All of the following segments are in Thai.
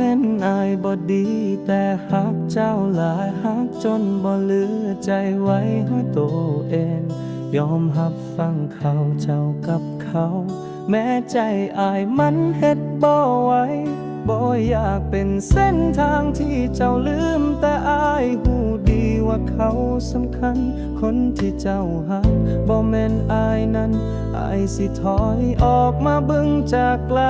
แม่นอายบ่ดี แต่หักเจ้าหลายหักจนบ่เหลือใจไว้ห้ตัวเองยอมหับฟังเขาเจ้ากับเขา แม้ใจอายมันเฮ็ดบ่ไหวบ่อยากเป็นเส้นทางที่เจ้าลืมแต่อายหูดีว่าเขาสำคัญ คนที่เจ้าหักบ่แม่นอายนั้นอายสิถอยออกมาเบิ่งจากไกล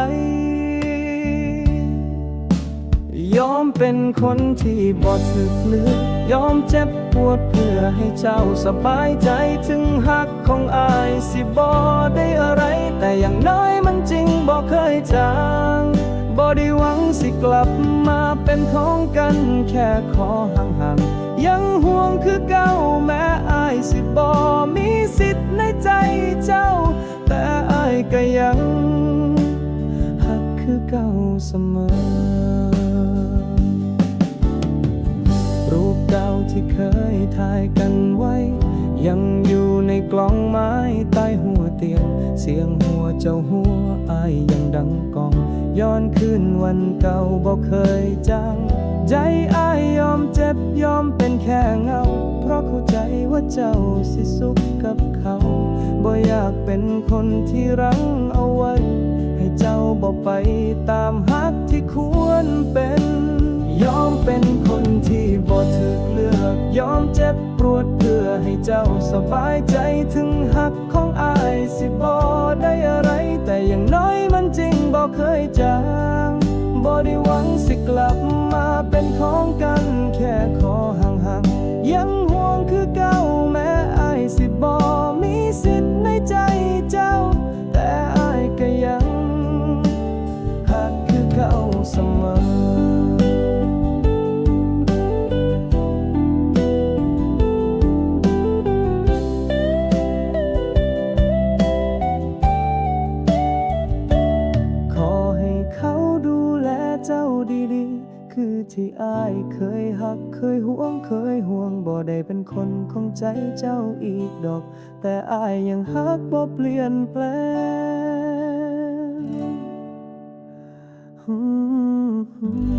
ยอมเป็นคนที่บ่ถึกเลือกยอมเจ็บปวดเพื่อให้เจ้าสบายใจถึงหักของอายสิบ่ได้อะไร แต่อย่างน้อยมันจริงบ่เคยจางบ่ได้หวังสิกลับมาเป็นของกันแค่ขอห่างๆยังห่วงคือเก่าแม้อายสิบ่มีสิทธิ์ในใจเจ้า แต่อายก็ยังหักคือเก่าเสมอ เคยถ่ายกันไว้ ยังอยู่ในกล่องไม้ใต้หัวเตียง เสียงหัวเจ้าหัวอายยังดังกอง ย้อนคืนวันเก่าบอกเคยจางใจอายยอมเจ็บยอมเป็นแค่เงา เพราะเข้าใจว่าเจ้าสิสุขกับเขา บ่อยากเป็นคนที่รังเอาไว้ ให้เจ้าบอกไปตามฮักที่ควรเป็น ยอมเป็นคนที่บ่ ยอมเจ็บปวดเพื่อให้เจ้าสบายใจถึงหักของอายสิบอได้อะไร แต่อย่างน้อยมันจริงบอกเคยจางบ่ได้หวังสิกลับมาเป็นของกัน ที่อายเคยหักเคยห่วงเคยห่วงบ่ได้เป็นคนของใจเจ้าอีกดอก แต่อายยังหักบ่เปลี่ยนแปลง